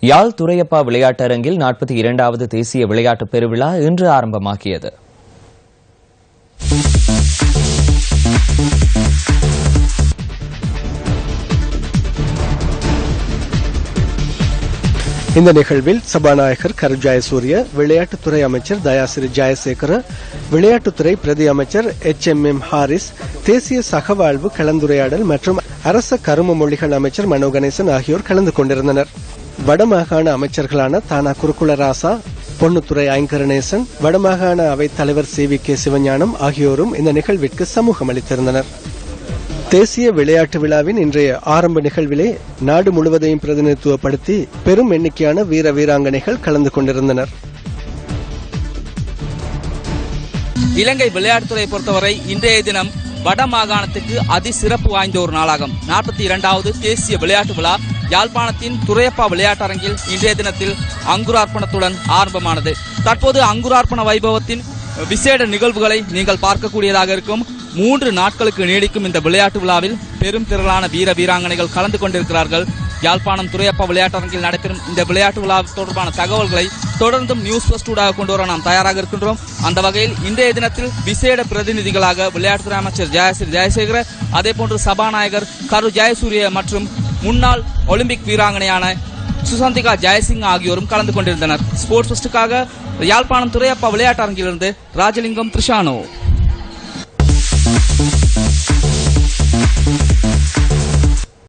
யாழ் துரையப்பா விளையாட்டரங்கில் நாற்பத்தி இரண்டாவது தேசிய விளையாட்டு பெருவிழா இன்று ஆரம்பமாகியது. இந்த நிகழ்வில் சபாநாயகர் கரு ஜெயசூரிய விளையாட்டுத்துறை அமைச்சர் தயாசிரி ஜெயசேகர விளையாட்டுத்துறை பிரதி அமைச்சர் எச் எம் எம் ஹாரிஸ் தேசிய சகவாழ்வு கலந்துரையாடல் மற்றும் அரச கரும மொழிகள் அமைச்சர் மனோ கணேசன் ஆகியோர் கலந்து கொண்டிருந்தனர். வடமாகாண அமைச்சர்களான தானா குருகுலராசா பொன்னுத்துறை ஐங்கரணேசன் வடமாகாண அவைத் தலைவர் சி வி கே சிவஞானம் ஆகியோரும் இந்த நிகழ்விற்கு சமூகம் அளித்திருந்தனர். தேசிய விளையாட்டு விழாவின் இன்றைய ஆரம்ப நிகழ்விலே நாடு முழுவதையும் பிரதிநிதித்துவப்படுத்தி பெரும் எண்ணிக்கையான வீர வீராங்கனைகள் கலந்து கொண்டிருந்தனர். இலங்கை விளையாட்டுத்துறை பொறுத்தவரை இன்றைய தினம் வட மாகாணத்துக்கு அதி சிறப்பு வாய்ந்த ஒரு நாளாகும். நாற்பத்தி இரண்டாவது தேசிய விளையாட்டு விழா யாழ்ப்பாணத்தின் துரையப்பா விளையாட்டரங்கில் இன்றைய தினத்தில் அங்குரார்ப்பணத்துடன் ஆரம்பமானது. தற்போது அங்குரார்ப்பண வைபவத்தின் விசேட நிகழ்வுகளை நீங்கள் பார்க்கக்கூடியதாக இருக்கும். மூன்று நாட்களுக்கு நீடிக்கும் இந்த விளையாட்டு விழாவில் பெரும் திரளான வீர வீராங்கனைகள் கலந்து கொண்டிருக்கிறார்கள். யாழ்ப்பாணம் துறையப்பா விளையாட்டரங்கில் நடைபெறும் இந்த விளையாட்டு விழா தொடர்பான தகவல்களை தொடர்ந்தும் நியூஸ் பிளஸ் டூடாக கொண்டு வர நாம் தயாராக இருக்கின்றோம். அந்த வகையில் இன்றைய தினத்தில் விசேட பிரதிநிதிகளாக விளையாட்டுத்துறை அமைச்சர் ஜெயஸ்ரீ ஜெயசேகர அதே போன்று சபாநாயகர் கரு ஜெயசூரிய மற்றும் முன்னாள் ஒலிம்பிக் வீராங்கனையான சுசாந்திகா ஜெயசிங் ஆகியோரும் கலந்து கொண்டிருந்தனர். ஸ்போர்ட்ஸ் ஃபெஸ்டுக்காக யாழ்ப்பாணம் துரையப்பா விளையாட்டரங்கிலிருந்து ராஜலிங்கம் திரிஷானோ.